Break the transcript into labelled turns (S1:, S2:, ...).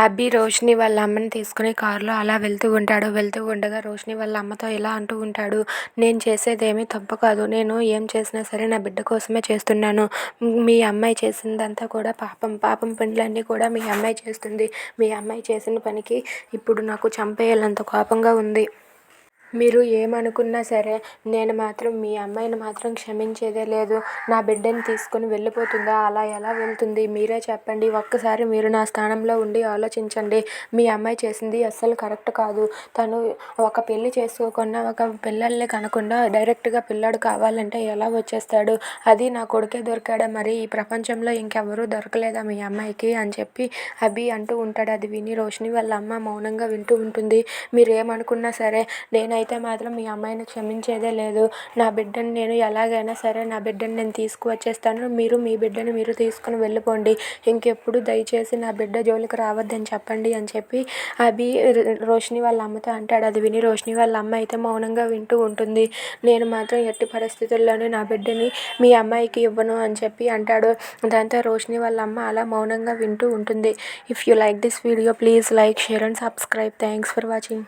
S1: అభి రోషిని వాళ్ళ అమ్మని తీసుకుని కారులో అలా వెళ్తూ ఉంటాడు. వెళ్తూ ఉండగా రోష్ని వాళ్ళ అమ్మతో ఇలా అంటూ ఉంటాడు. నేను చేసేదేమీ తప్పు కాదు. నేను ఏం చేసినా సరే నా బిడ్డ కోసమే చేస్తున్నాను. మీ అమ్మాయి చేసిందంతా కూడా పాపం. పాపం పనులన్నీ కూడా మీ అమ్మాయి చేస్తుంది. మీ అమ్మాయి చేసిన పనికి ఇప్పుడు నాకు చంపేయాలంత కోపంగా ఉంది. మీరు ఏమనుకున్నా సరే నేను మాత్రం మీ అమ్మాయిని మాత్రం క్షమించేదే లేదు. నా బిడ్డని తీసుకుని వెళ్ళిపోతుందా? అలా ఎలా వెళ్తుంది? మీరే చెప్పండి. ఒక్కసారి మీరు నా స్థానంలో ఉండి ఆలోచించండి. మీ అమ్మాయి చేసింది అస్సలు కరెక్ట్ కాదు. తను ఒక పెళ్ళి చేసుకోకుండా ఒక పిల్లల్ని కనకుండా డైరెక్ట్గా పిల్లాడు కావాలంటే ఎలా వచ్చేస్తాడు? అది నా కొడుకే దొరికాడా? మరి ఈ ప్రపంచంలో ఇంకెవరూ దొరకలేదా మీ అమ్మాయికి? అని చెప్పి అభి అంటూ ఉంటాడు. అది విని రోషిని వాళ్ళ అమ్మ మౌనంగా వింటూ ఉంటుంది. మీరు ఏమనుకున్నా సరే నేనైతే మాత్రం మీ అమ్మాయిని క్షమించేదే లేదు. నా బిడ్డని నేను ఎలాగైనా సరే నా బిడ్డని నేను తీసుకువచ్చేస్తాను. మీరు మీ బిడ్డని మీరు తీసుకుని వెళ్ళిపోండి. ఇంకెప్పుడు దయచేసి నా బిడ్డ జోలికి రావద్దని చెప్పండి అని చెప్పి అభి రోషిని వాళ్ళ అమ్మతో అంటాడు. అది విని రోషిని వాళ్ళ అమ్మ అయితే మౌనంగా వింటూ ఉంటుంది. నేను మాత్రం ఎట్టి పరిస్థితుల్లోనే నా బిడ్డని మీ అమ్మాయికి ఇవ్వను అని చెప్పి అంటాడు. దాంతో రోషిని వాళ్ళ అమ్మ అలా మౌనంగా వింటూ ఉంటుంది. If you like this video please like share and subscribe thanks for watching